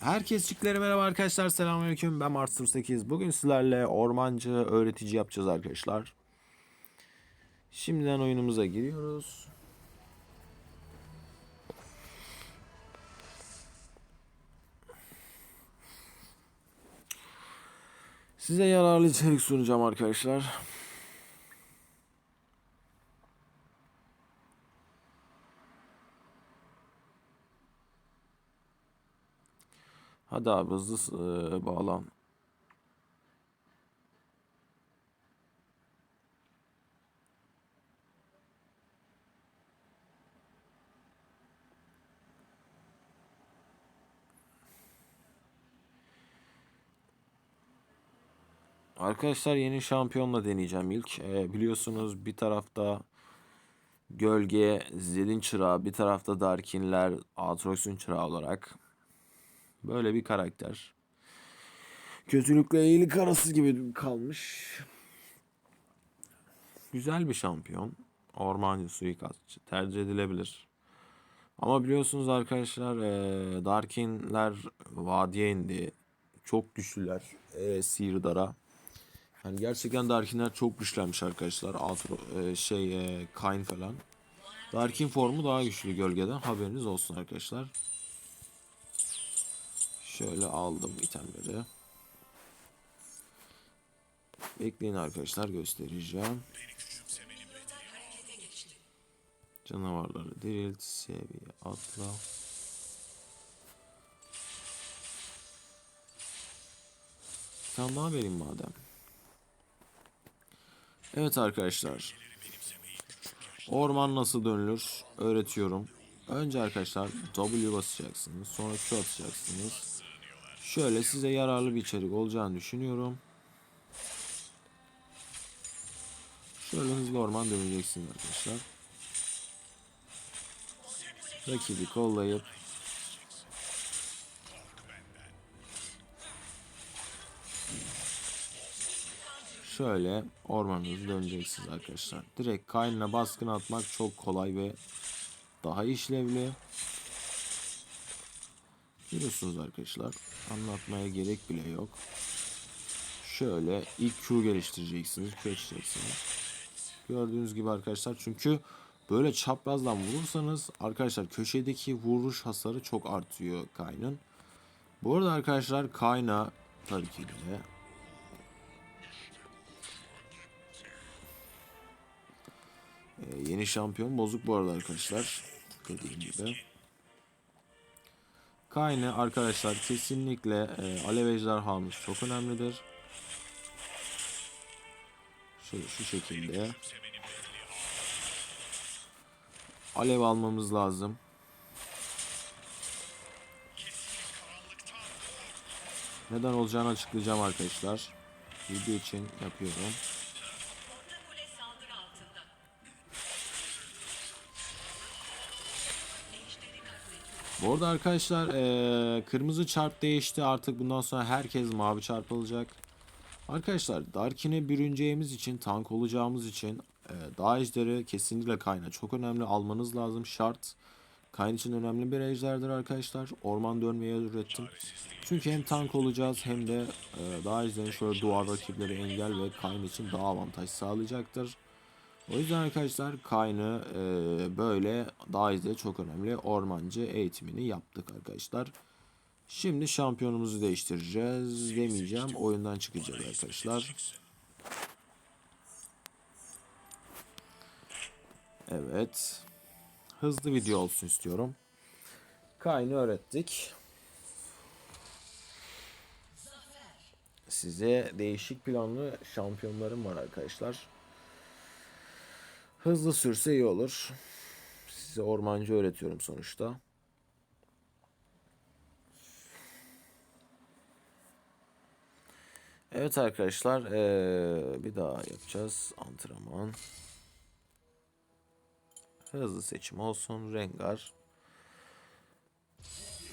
Herkes çiklere merhaba arkadaşlar. Selamünaleyküm. Ben Marsur 8. Bugün sizlerle ormancı öğretici yapacağız arkadaşlar. Şimdiden oyunumuza giriyoruz. Size yararlı içerik sunacağım arkadaşlar. Hadi abi hızlı bağlan. Arkadaşlar yeni şampiyonla deneyeceğim ilk. E, biliyorsunuz bir tarafta Gölge, Zed'in çırağı, bir tarafta Darkinler, Aatrox'un çırağı olarak. Böyle bir karakter. Kötülükle iyilik arası gibi kalmış. Güzel bir şampiyon. Ormancı suikastçı. Tercih edilebilir. Ama biliyorsunuz arkadaşlar Darkinler vadiye indi. Çok güçlüler. Eee Sihirdar'a. Yani gerçekten Darkinler çok güçlenmiş arkadaşlar. Atro, eee, şey eee, Kayn falan. Darkin formu daha güçlü gölgeden. Haberiniz olsun arkadaşlar. Şöyle aldım itemleri. Bekleyin arkadaşlar göstereceğim. Canavarları dirilt, seviye atla. Tane daha vereyim madem. Evet arkadaşlar. Orman nasıl dönülür öğretiyorum. Önce arkadaşlar W basacaksınız. Sonra Q atacaksınız. Şöyle size yararlı bir içerik olacağını düşünüyorum. Şöyle hızlı orman döneceksiniz arkadaşlar. Rakibi kollayıp şöyle ormanınızı döneceksiniz arkadaşlar. Direkt kaynına baskın atmak çok kolay ve daha işlevli. Görüyorsunuz arkadaşlar. Anlatmaya gerek bile yok. Şöyle ilk Q geliştireceksiniz. Q açacaksınız. Gördüğünüz gibi arkadaşlar çünkü böyle çaprazdan vurursanız arkadaşlar köşedeki vuruş hasarı çok artıyor Kayn'ın. Bu arada arkadaşlar Kayn'a tabii ki de Ee, yeni şampiyon bozuk bu arada arkadaşlar. Dediğim gibi. Kayn'ı arkadaşlar kesinlikle e, Alev Ejderhamız çok önemlidir. Şöyle şu şekilde. Alev almamız lazım. Neden olacağını açıklayacağım arkadaşlar. Video için yapıyorum. Bu arada arkadaşlar eee, kırmızı çarp değişti. Artık bundan sonra herkes mavi çarp alacak. Arkadaşlar Darkin'e bürüneceğimiz için, tank olacağımız için eee dağ ejderi kesinlikle kayna çok önemli. Almanız lazım şart. Kayn için önemli bir ejderdir arkadaşlar. Orman dönmeye ürettim. Çünkü hem tank olacağız hem de eee dağ ejderi şöyle duvar rakipleri engel ve Kayn için daha avantaj sağlayacaktır. O yüzden arkadaşlar Kayn'ı e, böyle daha izle çok önemli ormancı eğitimini yaptık arkadaşlar. Şimdi şampiyonumuzu değiştireceğiz demeyeceğim. Oyundan çıkacağız arkadaşlar. Evet. Hızlı video olsun istiyorum. Kayn'ı öğrettik. Size değişik planlı şampiyonlarım var arkadaşlar. Hızlı sürse iyi olur. Size ormancı öğretiyorum sonuçta. Evet arkadaşlar eee, bir daha yapacağız antrenman. Hızlı seçim olsun Rengar.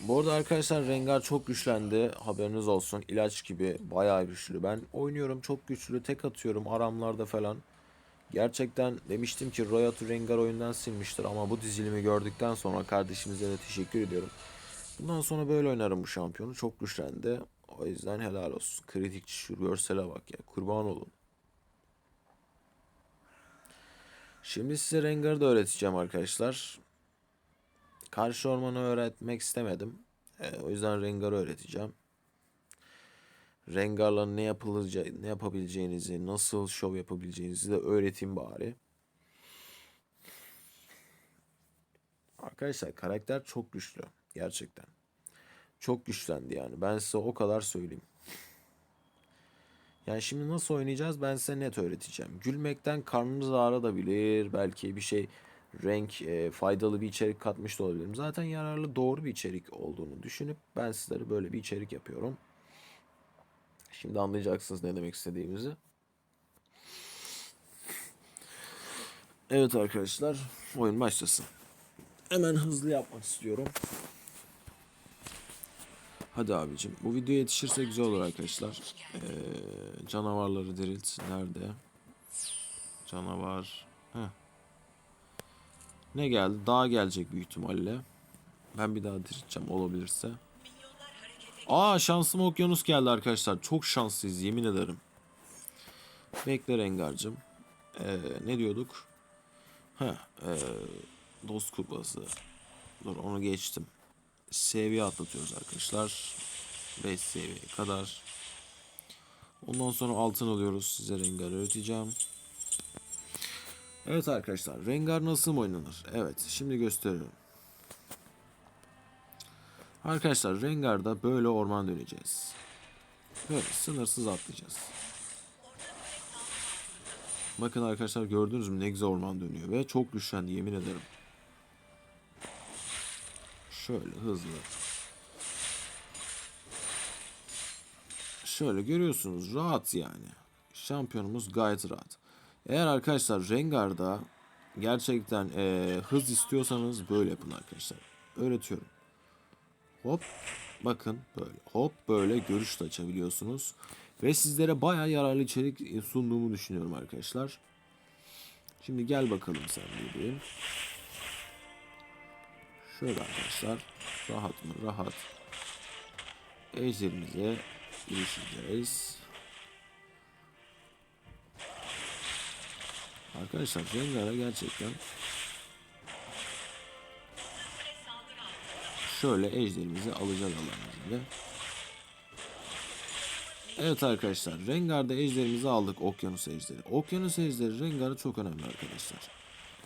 Bu arada arkadaşlar Rengar çok güçlendi. Haberiniz olsun. İlaç gibi bayağı güçlü. Ben oynuyorum çok güçlü. Tek atıyorum aramlarda falan. Gerçekten demiştim ki Royal Rengar oyundan silmiştir ama bu dizilimi gördükten sonra kardeşimize de teşekkür ediyorum. Bundan sonra böyle oynarım bu şampiyonu. Çok güçlendi. O yüzden helal olsun. Kritik şu görsele bak ya. Kurban olun. Şimdi size Rengar'ı da öğreteceğim arkadaşlar. Karşı ormanı öğretmek istemedim. Ee, o yüzden Rengar'ı öğreteceğim. Rengar'la ne yapılacağı, ne yapabileceğinizi, nasıl şov yapabileceğinizi de öğreteyim bari. Arkadaşlar karakter çok güçlü. Gerçekten. Çok güçlendi yani. Ben size o kadar söyleyeyim. Yani şimdi nasıl oynayacağız ben size net öğreteceğim. Gülmekten karnınız ağrıdabilir. Belki bir şey renk e, faydalı bir içerik katmış da olabilirim. Zaten yararlı doğru bir içerik olduğunu düşünüp ben sizlere böyle bir içerik yapıyorum. Şimdi anlayacaksınız ne demek istediğimizi. Evet arkadaşlar oyun başlasın. Hemen hızlı yapmak istiyorum. Hadi abicim. Bu video yetişirse güzel olur arkadaşlar. Ee, canavarları dirilt. Nerede? Canavar. Heh. Ne geldi? Daha gelecek büyük ihtimalle. Ben bir daha dirilteceğim olabilirse. Aa şansım okyanus geldi arkadaşlar. Çok şanslıyız yemin ederim. Bekle Rengar'cığım. Ee, ne diyorduk? Ha, ee, dost kupası. Dur onu geçtim. Seviye atlatıyoruz arkadaşlar. 5 seviyeye kadar. Ondan sonra altın alıyoruz. Size Rengar'ı öğreteceğim. Evet arkadaşlar. Rengar nasıl oynanır? Evet. Şimdi gösteriyorum. Arkadaşlar Rengar'da böyle orman döneceğiz. Böyle sınırsız atlayacağız. Bakın arkadaşlar gördünüz mü ne güzel orman dönüyor ve çok güçlendi yemin ederim. Şöyle hızlı. Şöyle görüyorsunuz rahat yani. Şampiyonumuz gayet rahat. Eğer arkadaşlar Rengar'da gerçekten eee, hız istiyorsanız böyle yapın arkadaşlar. Öğretiyorum. Hop bakın böyle hop böyle görüş de açabiliyorsunuz. Ve sizlere bayağı yararlı içerik sunduğumu düşünüyorum arkadaşlar. Şimdi gel bakalım sen bebeğim. Şöyle arkadaşlar. Rahat mı? Rahat. Ejderimize girişeceğiz. Arkadaşlar Rengar'a gerçekten şöyle ejderimizi alacağız Allah'ın izniyle. Evet arkadaşlar Rengar'da ejderimizi aldık okyanus ejderi. Okyanus ejderi Rengar'a çok önemli arkadaşlar.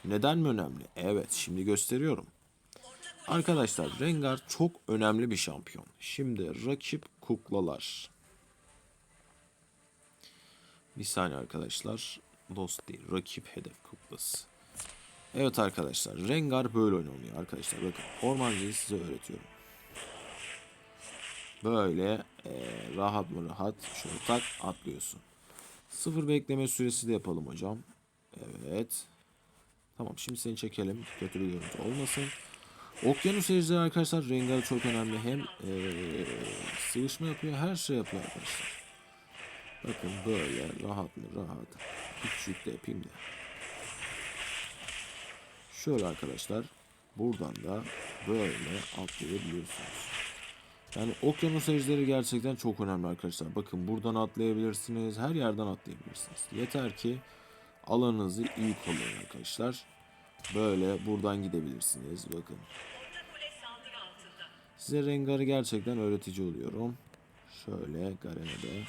Neden mi önemli? Evet şimdi gösteriyorum. Arkadaşlar Rengar çok önemli bir şampiyon. Şimdi rakip kuklalar. Bir saniye arkadaşlar. Dost değil rakip hedef kuklası. Evet arkadaşlar Rengar böyle oynanıyor arkadaşlar. Bakın ormancıyı size öğretiyorum. Böyle e, rahat mı rahat şöyle tak atlıyorsun. Sıfır bekleme süresi de yapalım hocam. Evet. Tamam şimdi seni çekelim. Kötü bir görüntü olmasın. Okyanus ejderi arkadaşlar Rengar çok önemli. Hem e, sıvışma yapıyor her şey yapıyor arkadaşlar. Bakın böyle rahat mı rahat. Küçük de yapayım da. Şöyle arkadaşlar. Buradan da böyle atlayabiliyorsunuz. Yani okyanus ejderi gerçekten çok önemli arkadaşlar. Bakın buradan atlayabilirsiniz. Her yerden atlayabilirsiniz. Yeter ki alanınızı iyi koruyun arkadaşlar. Böyle buradan gidebilirsiniz. Bakın. Size Rengar'ı gerçekten öğretici oluyorum. Şöyle Garen'e de.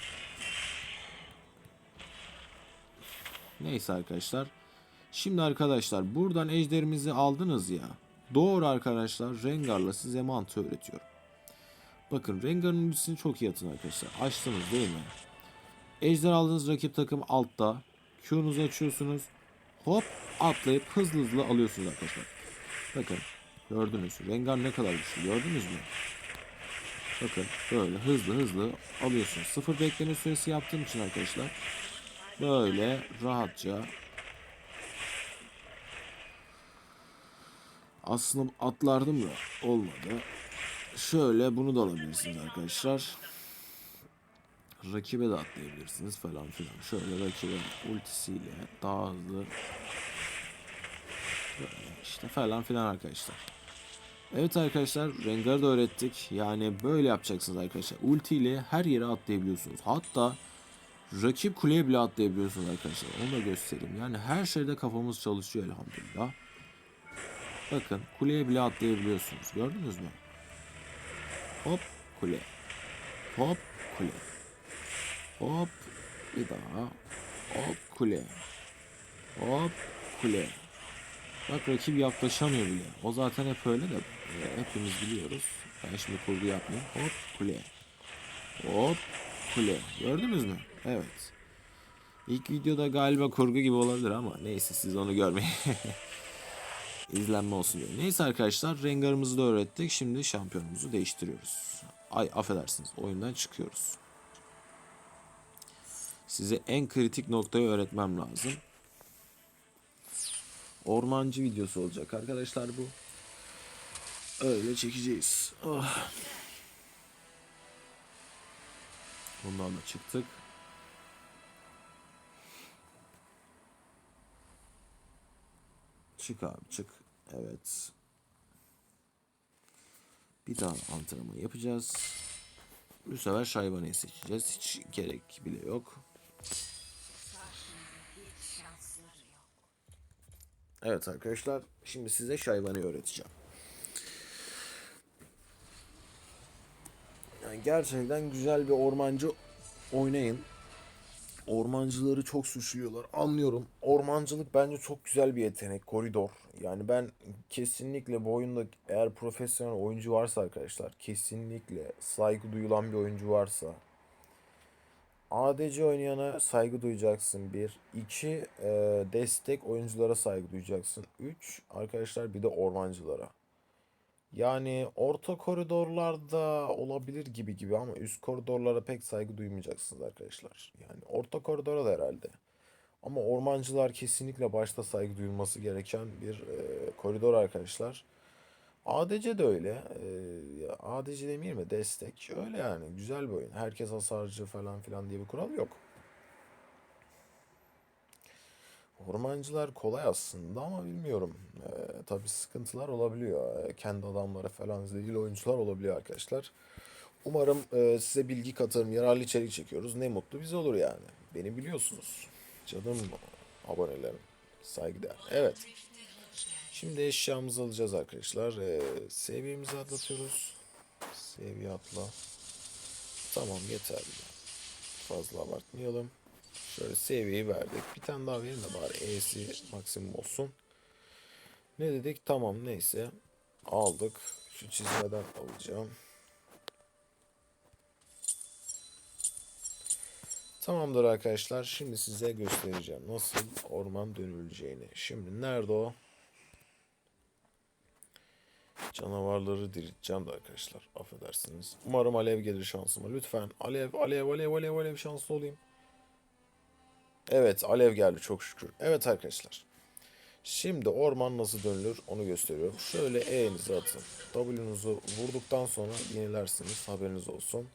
Neyse arkadaşlar. Şimdi arkadaşlar buradan ejderimizi aldınız ya. Doğru arkadaşlar Rengar'la size mantığı öğretiyorum. Bakın Rengar'ın ultisini çok iyi atın arkadaşlar. Açtınız değil mi? Ejder aldığınız rakip takım altta. Q'nuzu açıyorsunuz. Hop atlayıp hızlı hızlı alıyorsunuz arkadaşlar. Bakın gördünüz. Rengar ne kadar güçlü gördünüz mü? Bakın böyle hızlı hızlı alıyorsunuz. Sıfır bekleme süresi yaptığım için arkadaşlar. Böyle rahatça aslında atlardım da olmadı. Şöyle bunu da alabilirsiniz arkadaşlar. Rakibe de atlayabilirsiniz falan filan. Şöyle rakibe ultisiyle daha hızlı böyle işte falan filan arkadaşlar. Evet arkadaşlar Rengar'ı da öğrettik. Yani böyle yapacaksınız arkadaşlar. Ulti ile her yere atlayabiliyorsunuz. Hatta rakip kuleye bile atlayabiliyorsunuz arkadaşlar. Onu da göstereyim. Yani her şeyde kafamız çalışıyor elhamdülillah. Bakın kuleye bile atlayabiliyorsunuz. Gördünüz mü? Hop kule. Hop kule. Hop bir daha. Hop kule. Hop kule. Bak rakip yaklaşamıyor bile. O zaten hep öyle de e, hepimiz biliyoruz. Ben şimdi kurgu yapmayayım. Hop kule. Hop kule. Gördünüz mü? Evet. İlk videoda galiba kurgu gibi olabilir ama neyse siz onu görmeyin. İzlenme olsun diye. Neyse arkadaşlar Rengar'ımızı da öğrettik. Şimdi şampiyonumuzu değiştiriyoruz. Ay affedersiniz oyundan çıkıyoruz. Size en kritik noktayı öğretmem lazım. Ormancı videosu olacak arkadaşlar bu. Öyle çekeceğiz. Oh. Bundan da çıktık. Çık abi çık. Evet. Bir daha antrenman yapacağız. Bu sefer şayvanayı seçeceğiz. Hiç gerek bile yok. Evet arkadaşlar. Şimdi size şayvanayı öğreteceğim. Yani gerçekten güzel bir ormancı oynayın. Ormancıları çok suçluyorlar. Anlıyorum. Ormancılık bence çok güzel bir yetenek. Koridor. Yani ben kesinlikle bu oyunda eğer profesyonel oyuncu varsa arkadaşlar kesinlikle saygı duyulan bir oyuncu varsa ADC oynayana saygı duyacaksın. Bir. iki e, destek oyunculara saygı duyacaksın. Üç. Arkadaşlar bir de ormancılara. Yani orta koridorlarda olabilir gibi gibi ama üst koridorlara pek saygı duymayacaksınız arkadaşlar. Yani orta koridora da herhalde. Ama ormancılar kesinlikle başta saygı duyulması gereken bir e, koridor arkadaşlar. ADC de öyle. E, ADC demeyeyim mi? Destek. Öyle yani. Güzel bir oyun. Herkes hasarcı falan filan diye bir kural yok. Ormancılar kolay aslında ama bilmiyorum. Ee, tabii sıkıntılar olabiliyor. Ee, kendi adamları falan zehirli oyuncular olabiliyor arkadaşlar. Umarım e, size bilgi katarım, yararlı içerik çekiyoruz. Ne mutlu bize olur yani. Beni biliyorsunuz. Canım abonelerim. Saygıdeğer. Evet. Şimdi eşyamızı alacağız arkadaşlar. Ee, seviyemizi atlatıyoruz. Seviye atla. Tamam yeterli. Fazla abartmayalım. Şöyle seviyeyi verdik. Bir tane daha verin de bari E'si maksimum olsun. Ne dedik? Tamam neyse. Aldık. Şu çizmeden alacağım. Tamamdır arkadaşlar. Şimdi size göstereceğim nasıl orman dönüleceğini. Şimdi nerede o? Canavarları dirilteceğim de arkadaşlar. Affedersiniz. Umarım alev gelir şansıma. Lütfen alev, alev, alev, alev, alev şanslı olayım. Evet alev geldi çok şükür. Evet arkadaşlar. Şimdi orman nasıl dönülür onu gösteriyorum. Şöyle E'nizi atın. W'nuzu vurduktan sonra yenilersiniz. Haberiniz olsun.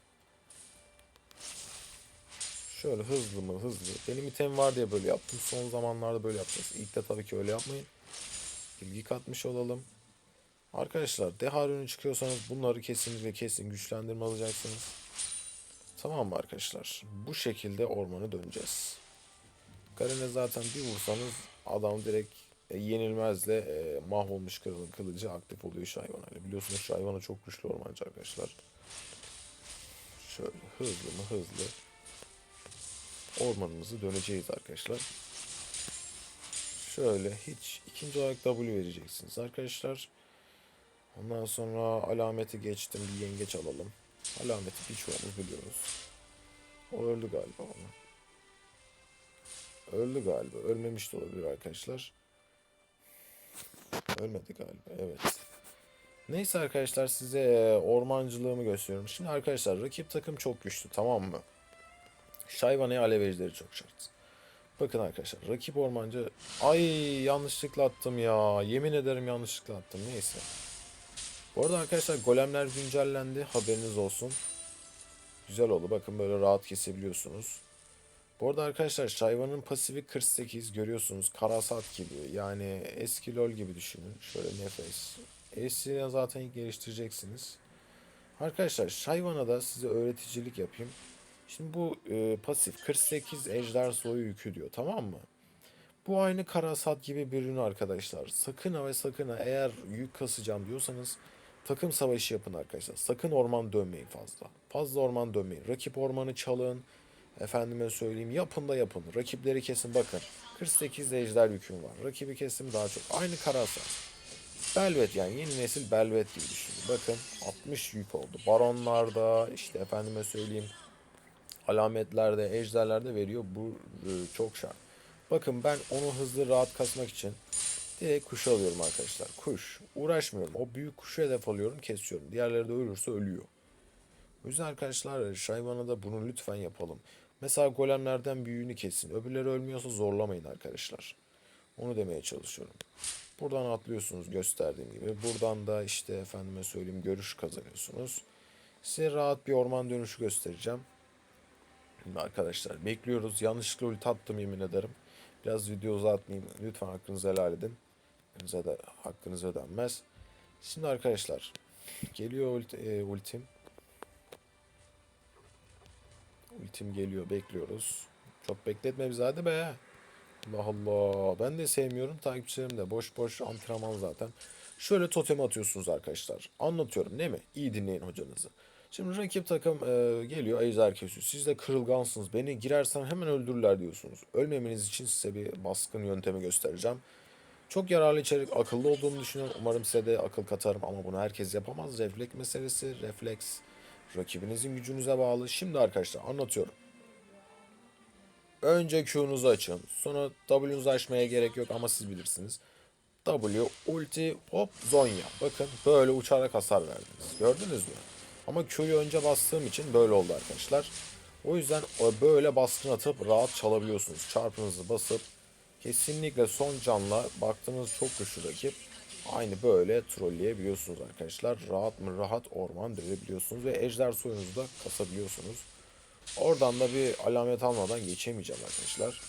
Şöyle hızlı mı hızlı. Benim item var diye böyle yaptım. Son zamanlarda böyle yapacağız. İlk de tabii ki öyle yapmayın. Bilgi katmış olalım. Arkadaşlar deha çıkıyorsanız bunları kesinlikle kesin güçlendirme alacaksınız. Tamam mı arkadaşlar? Bu şekilde ormanı döneceğiz. Garen'e zaten bir vursanız adam direkt e, yenilmezle e, mahvolmuş kralın kılıcı aktif oluyor şu hayvanayla. Biliyorsunuz şu hayvana çok güçlü ormancı arkadaşlar. Şöyle hızlı mı hızlı. Ormanımızı döneceğiz arkadaşlar. Şöyle hiç ikinci olarak W vereceksiniz arkadaşlar. Ondan sonra alameti geçtim bir yengeç alalım. Alameti birçoğumuz biliyoruz. O öldü galiba onu. Öldü galiba. Ölmemiş de olabilir arkadaşlar. Ölmedi galiba. Evet. Neyse arkadaşlar size e, ormancılığımı gösteriyorum. Şimdi arkadaşlar rakip takım çok güçlü tamam mı? Şayvanaya alevecileri çok şart. Bakın arkadaşlar rakip ormancı... Ay yanlışlıkla attım ya. Yemin ederim yanlışlıkla attım. Neyse. Bu arada arkadaşlar golemler güncellendi. Haberiniz olsun. Güzel oldu. Bakın böyle rahat kesebiliyorsunuz. Bu arada arkadaşlar Şayvan'ın pasifi 48 görüyorsunuz. Karasat gibi yani eski LoL gibi düşünün. Şöyle nefes E'sini zaten geliştireceksiniz. Arkadaşlar Şayvan'a da size öğreticilik yapayım. Şimdi bu e, pasif 48 ejder soyu yükü diyor tamam mı? Bu aynı karasat gibi bir ürün arkadaşlar. Sakın ha ve sakın ha eğer yük kasacağım diyorsanız takım savaşı yapın arkadaşlar. Sakın orman dönmeyin fazla. Fazla orman dönmeyin. Rakip ormanı çalın. Efendime söyleyeyim yapın da yapın. Rakipleri kesin bakın. 48 ejder yüküm var. Rakibi kesim daha çok. Aynı karasat. Belvet yani yeni nesil Belvet gibi düşünün. Bakın 60 yük oldu. Baronlarda işte efendime söyleyeyim alametlerde, ejderlerde veriyor. Bu e, çok şart. Bakın ben onu hızlı rahat kasmak için direkt kuş alıyorum arkadaşlar. Kuş. Uğraşmıyorum. O büyük kuşu hedef alıyorum, kesiyorum. Diğerleri de ölürse ölüyor. O yüzden arkadaşlar Şayvan'a da bunu lütfen yapalım. Mesela golemlerden büyüğünü kesin. Öbürleri ölmüyorsa zorlamayın arkadaşlar. Onu demeye çalışıyorum. Buradan atlıyorsunuz gösterdiğim gibi. Buradan da işte efendime söyleyeyim görüş kazanıyorsunuz. Size rahat bir orman dönüşü göstereceğim. Şimdi arkadaşlar bekliyoruz. Yanlışlıkla ulti attım yemin ederim. Biraz video uzatmayayım. Lütfen hakkınızı helal edin. Hakkınıza hakkınız ödenmez. Şimdi arkadaşlar geliyor ulti, e, ultim. Ultim geliyor bekliyoruz. Çok bekletme bizi hadi be. Allah Allah. Ben de sevmiyorum. Takipçilerim de boş boş antrenman zaten. Şöyle totem atıyorsunuz arkadaşlar. Anlatıyorum değil mi? İyi dinleyin hocanızı. Şimdi rakip takım e, geliyor ejder kesiyor. Siz de kırılgansınız. Beni girersen hemen öldürürler diyorsunuz. Ölmemeniz için size bir baskın yöntemi göstereceğim. Çok yararlı içerik, akıllı olduğumu düşünüyorum. Umarım size de akıl katarım ama bunu herkes yapamaz. Refleks meselesi, refleks rakibinizin gücünüze bağlı. Şimdi arkadaşlar anlatıyorum. Önce Q'nuzu açın. Sonra W'nuzu açmaya gerek yok ama siz bilirsiniz. W, ulti, hop, Zonya. Bakın böyle uçarak hasar verdiniz. Gördünüz mü? Ama Q'yu önce bastığım için böyle oldu arkadaşlar. O yüzden böyle baskın atıp rahat çalabiliyorsunuz. Çarpınızı basıp kesinlikle son canla baktığınız çok güçlü rakip. Aynı böyle trolleyebiliyorsunuz arkadaşlar. Rahat mı rahat orman dövebiliyorsunuz ve ejder soyunuzu da kasabiliyorsunuz. Oradan da bir alamet almadan geçemeyeceğim arkadaşlar.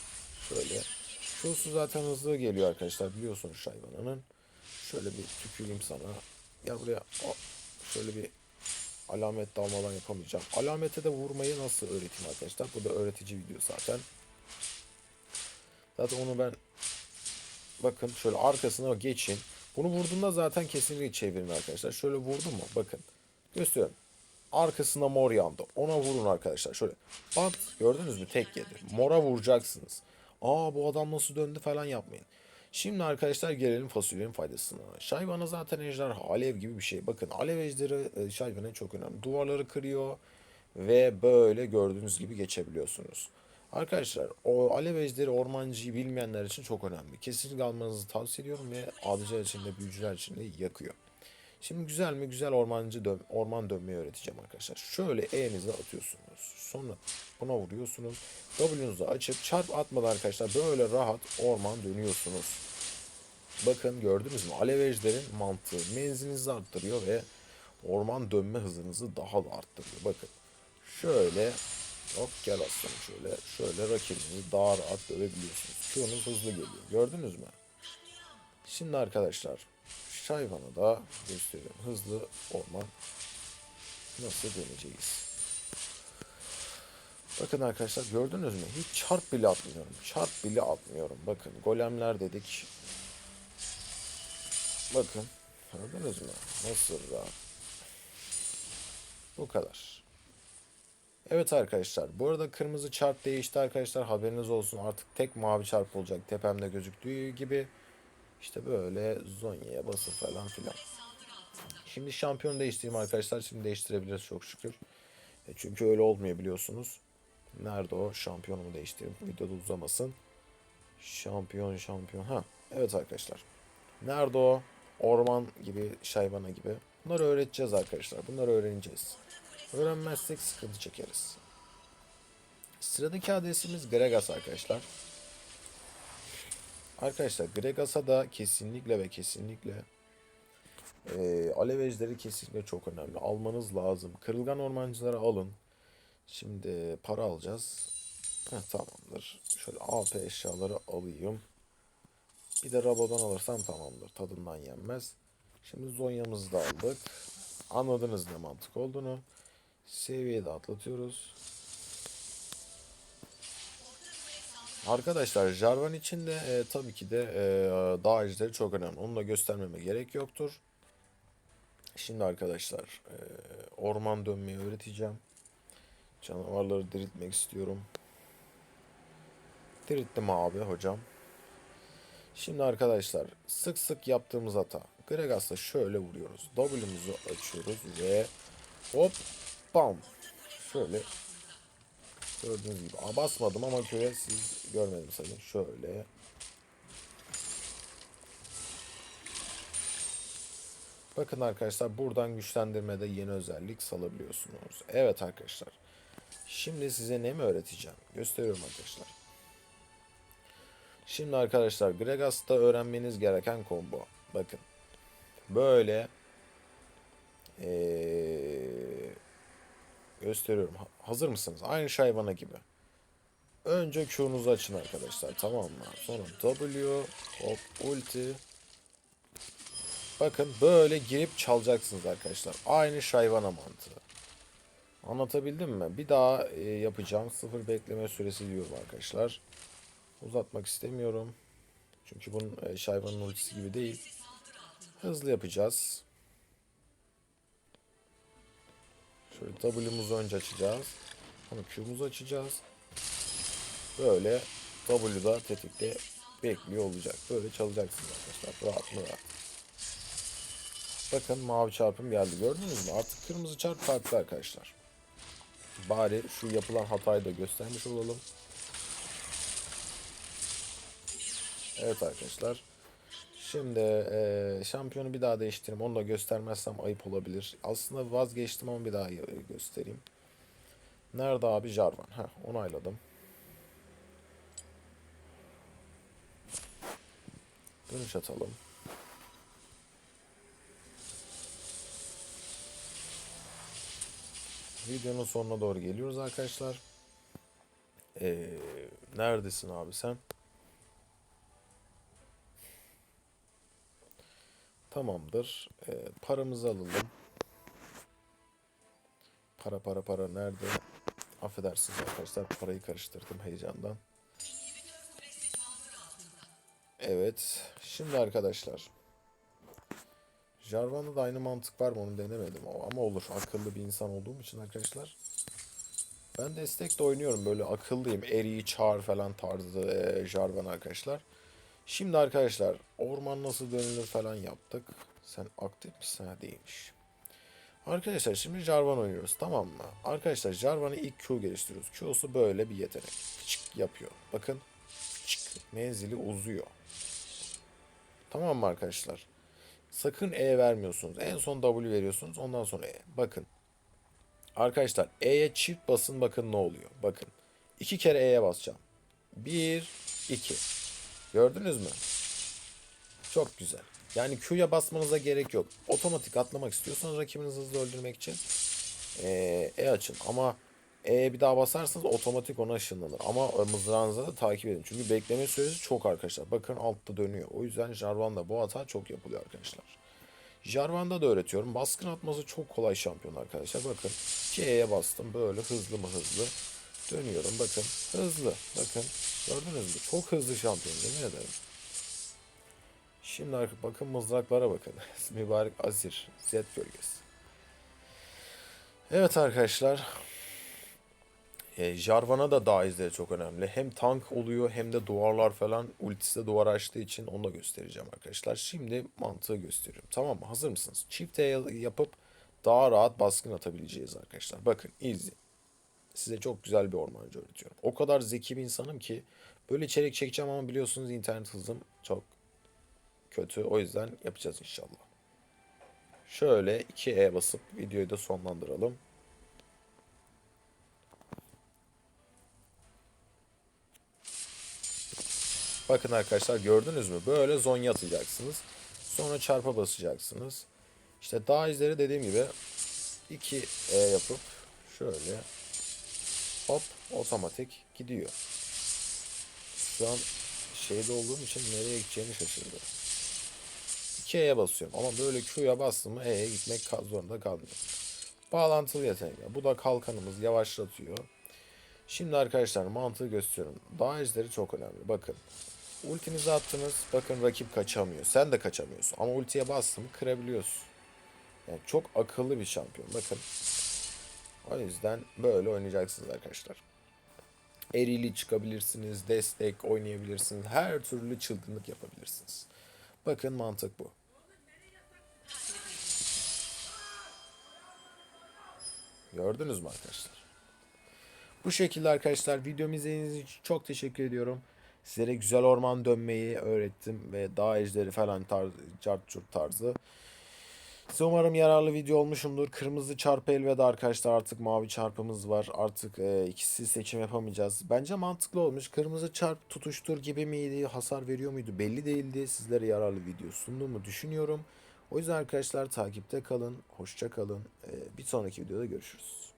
Şöyle. Şusu zaten hızlı geliyor arkadaşlar biliyorsunuz Şayvana'nın. Şöyle bir tüküreyim sana. Gel buraya. Şöyle bir alamet dalmadan yapamayacağım. Alamete de vurmayı nasıl öğreteyim arkadaşlar? Bu da öğretici video zaten. Zaten onu ben bakın şöyle arkasına geçin. Bunu vurduğunda zaten kesinlikle çevirin arkadaşlar. Şöyle vurdum mu? Bakın. Gösteriyorum. Arkasına mor yandı. Ona vurun arkadaşlar. Şöyle bat gördünüz mü? Tek yedi. Mora vuracaksınız. Aa bu adam nasıl döndü falan yapmayın. Şimdi arkadaşlar gelelim fasulyenin faydasına. Şayvana zaten ejder alev gibi bir şey. Bakın alev ejderi e, şayvana çok önemli. Duvarları kırıyor ve böyle gördüğünüz gibi geçebiliyorsunuz. Arkadaşlar o alev ejderi ormancıyı bilmeyenler için çok önemli. Kesinlikle almanızı tavsiye ediyorum ve adıcılar için de büyücüler için de yakıyor. Şimdi güzel mi güzel ormancı dön orman dönmeyi öğreteceğim arkadaşlar. Şöyle E'nizi atıyorsunuz. Sonra buna vuruyorsunuz. W'nuzu açıp çarp atmadan arkadaşlar böyle rahat orman dönüyorsunuz. Bakın gördünüz mü? Alev ejderin mantığı menzilinizi arttırıyor ve orman dönme hızınızı daha da arttırıyor. Bakın şöyle hop gel aslanım şöyle şöyle rakibinizi daha rahat dövebiliyorsunuz. Q'nuz hızlı geliyor. Gördünüz mü? Şimdi arkadaşlar Şayvan'a da göstereyim. Hızlı orman nasıl döneceğiz. Bakın arkadaşlar gördünüz mü? Hiç çarp bile atmıyorum. Çarp bile atmıyorum. Bakın golemler dedik. Bakın. Gördünüz mü? Nasıl rahat. Bu kadar. Evet arkadaşlar. Bu arada kırmızı çarp değişti arkadaşlar. Haberiniz olsun. Artık tek mavi çarp olacak. Tepemde gözüktüğü gibi. İşte böyle Zonya'ya basıp falan filan. Şimdi şampiyon değiştireyim arkadaşlar. Şimdi değiştirebiliriz çok şükür. E çünkü öyle olmuyor biliyorsunuz. Nerede o? Şampiyonumu değiştireyim. Videoda uzamasın. Şampiyon şampiyon. Ha. Evet arkadaşlar. Nerede o? Orman gibi, şayvana gibi. Bunları öğreteceğiz arkadaşlar. Bunları öğreneceğiz. Öğrenmezsek sıkıntı çekeriz. Sıradaki adresimiz Gregas arkadaşlar. Arkadaşlar Gregas'a da kesinlikle ve kesinlikle e, alev ejderi kesinlikle çok önemli. Almanız lazım. Kırılgan ormancıları alın. Şimdi para alacağız. Heh, tamamdır. Şöyle AP eşyaları alayım. Bir de Rabo'dan alırsam tamamdır. Tadından yenmez. Şimdi Zonya'mızı da aldık. Anladınız ne mantık olduğunu. Seviyeyi de atlatıyoruz. Arkadaşlar Jarvan için de e, tabii ki de e, dağ ejderi çok önemli. Onu da göstermeme gerek yoktur. Şimdi arkadaşlar e, orman dönmeyi öğreteceğim. Canavarları diriltmek istiyorum. Dirilttim abi hocam. Şimdi arkadaşlar sık sık yaptığımız hata. Gregas'la şöyle vuruyoruz. W'muzu açıyoruz ve hop bam. Şöyle gördüğünüz gibi. Aa, basmadım ama köye siz görmedim sayın. Şöyle. Bakın arkadaşlar buradan güçlendirmede yeni özellik salabiliyorsunuz. Evet arkadaşlar. Şimdi size ne mi öğreteceğim? Gösteriyorum arkadaşlar. Şimdi arkadaşlar Gregas'ta öğrenmeniz gereken combo. Bakın. Böyle ee, gösteriyorum. Ha- Hazır mısınız? Aynı şayvana gibi. Önce Q'nuzu açın arkadaşlar. Tamam mı? Sonra W, hop, ulti. Bakın böyle girip çalacaksınız arkadaşlar. Aynı şayvana mantığı. Anlatabildim mi? Bir daha e, yapacağım. Sıfır bekleme süresi diyorum arkadaşlar. Uzatmak istemiyorum. Çünkü bunun e, şayvanın ultisi gibi değil. Hızlı yapacağız. Şöyle W'muzu önce açacağız. Sonra Q'muzu açacağız. Böyle W'da tetikte bekliyor olacak. Böyle çalacaksınız arkadaşlar. Rahat mı rahat. Bakın mavi çarpım geldi. Gördünüz mü? Artık kırmızı çarp farklı arkadaşlar. Bari şu yapılan hatayı da göstermiş olalım. Evet arkadaşlar. Şimdi eee, şampiyonu bir daha değiştireyim. Onu da göstermezsem ayıp olabilir. Aslında vazgeçtim ama bir daha göstereyim. Nerede abi Jarvan? Heh, onayladım. Dönüş atalım. Videonun sonuna doğru geliyoruz arkadaşlar. Ee, neredesin abi sen? Tamamdır. Ee, paramızı alalım. Para para para nerede? Affedersiniz arkadaşlar parayı karıştırdım heyecandan. Evet. Şimdi arkadaşlar. Jarvan'da da aynı mantık var mı onu denemedim ama olur. Akıllı bir insan olduğum için arkadaşlar. Ben destek de oynuyorum böyle akıllıyım. Eri, Char falan tarzı e, Jarvan arkadaşlar. Şimdi arkadaşlar orman nasıl dönülür falan yaptık. Sen aktif misin? Ha değilmiş. Arkadaşlar şimdi Jarvan oynuyoruz tamam mı? Arkadaşlar Jarvan'ı ilk Q geliştiriyoruz. Q'su böyle bir yetenek. Çık yapıyor. Bakın. Çık. Menzili uzuyor. Tamam mı arkadaşlar? Sakın E vermiyorsunuz. En son W veriyorsunuz. Ondan sonra E. Bakın. Arkadaşlar E'ye çift basın bakın ne oluyor. Bakın. iki kere E'ye basacağım. Bir, iki. Gördünüz mü? Çok güzel. Yani Q'ya basmanıza gerek yok. Otomatik atlamak istiyorsanız rakibinizi hızlı öldürmek için eee, E açın. Ama E'ye bir daha basarsanız otomatik ona ışınlanır. Ama mızrağınıza da takip edin. Çünkü bekleme süresi çok arkadaşlar. Bakın altta dönüyor. O yüzden Jarvan'da bu hata çok yapılıyor arkadaşlar. Jarvan'da da öğretiyorum. Baskın atması çok kolay şampiyon arkadaşlar. Bakın E'ye bastım. Böyle hızlı mı hızlı. Dönüyorum bakın. Hızlı. Bakın. Gördünüz mü? Çok hızlı şampiyon. Yemin ederim. Şimdi bakın mızraklara bakın. Mübarek Azir. Z gölgesi. Evet arkadaşlar. E, Jarvan'a da daha izleri çok önemli. Hem tank oluyor hem de duvarlar falan. Ultisi de duvar açtığı için onu da göstereceğim arkadaşlar. Şimdi mantığı gösteriyorum. Tamam mı? Hazır mısınız? Çift yapıp daha rahat baskın atabileceğiz arkadaşlar. Bakın izleyin. Size çok güzel bir ormancı öğretiyorum. O kadar zeki bir insanım ki böyle içerik çekeceğim ama biliyorsunuz internet hızım çok kötü. O yüzden yapacağız inşallah. Şöyle 2E basıp videoyu da sonlandıralım. Bakın arkadaşlar gördünüz mü? Böyle zonya atacaksınız. Sonra çarpa basacaksınız. İşte daha izleri dediğim gibi 2E yapıp şöyle hop otomatik gidiyor. Şu an şeyde olduğum için nereye gideceğini şaşırdım. K'ye basıyorum. Ama böyle Q'ya bastım mı E'ye gitmek zorunda kalmıyor. Bağlantılı yetenek. Bu da kalkanımız yavaşlatıyor. Şimdi arkadaşlar mantığı gösteriyorum. Dağ ejderi çok önemli. Bakın. Ultinizi attınız. Bakın rakip kaçamıyor. Sen de kaçamıyorsun. Ama ultiye bastın mı kırabiliyorsun. Yani çok akıllı bir şampiyon. Bakın. O yüzden böyle oynayacaksınız arkadaşlar. Erili çıkabilirsiniz. Destek oynayabilirsiniz. Her türlü çılgınlık yapabilirsiniz. Bakın mantık bu. Gördünüz mü arkadaşlar? Bu şekilde arkadaşlar videomu izlediğiniz için çok teşekkür ediyorum. Sizlere güzel orman dönmeyi öğrettim ve dağ ejderi falan tarzı, cart tarzı. Size umarım yararlı video olmuşumdur. Kırmızı çarpı elveda arkadaşlar artık mavi çarpımız var. Artık e, ikisi seçim yapamayacağız. Bence mantıklı olmuş. Kırmızı çarp tutuştur gibi miydi? Hasar veriyor muydu? Belli değildi. Sizlere yararlı video sunduğumu düşünüyorum. O yüzden arkadaşlar takipte kalın. Hoşça kalın. E, bir sonraki videoda görüşürüz.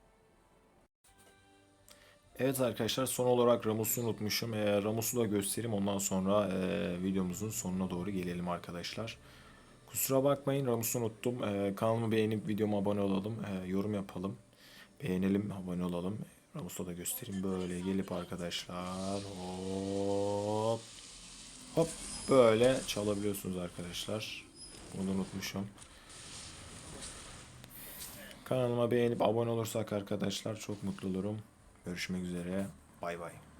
Evet arkadaşlar son olarak Ramus'u unutmuşum. E, Ramus'u da göstereyim ondan sonra e, videomuzun sonuna doğru gelelim arkadaşlar. Kusura bakmayın Ramus'u unuttum. E, kanalımı beğenip videoma abone olalım. E, yorum yapalım. Beğenelim, abone olalım. Ramus'u da göstereyim. Böyle gelip arkadaşlar hop hop böyle çalabiliyorsunuz arkadaşlar. Bunu da unutmuşum. Kanalıma beğenip abone olursak arkadaşlar çok mutlu olurum. Görüşmek üzere. Bay bay.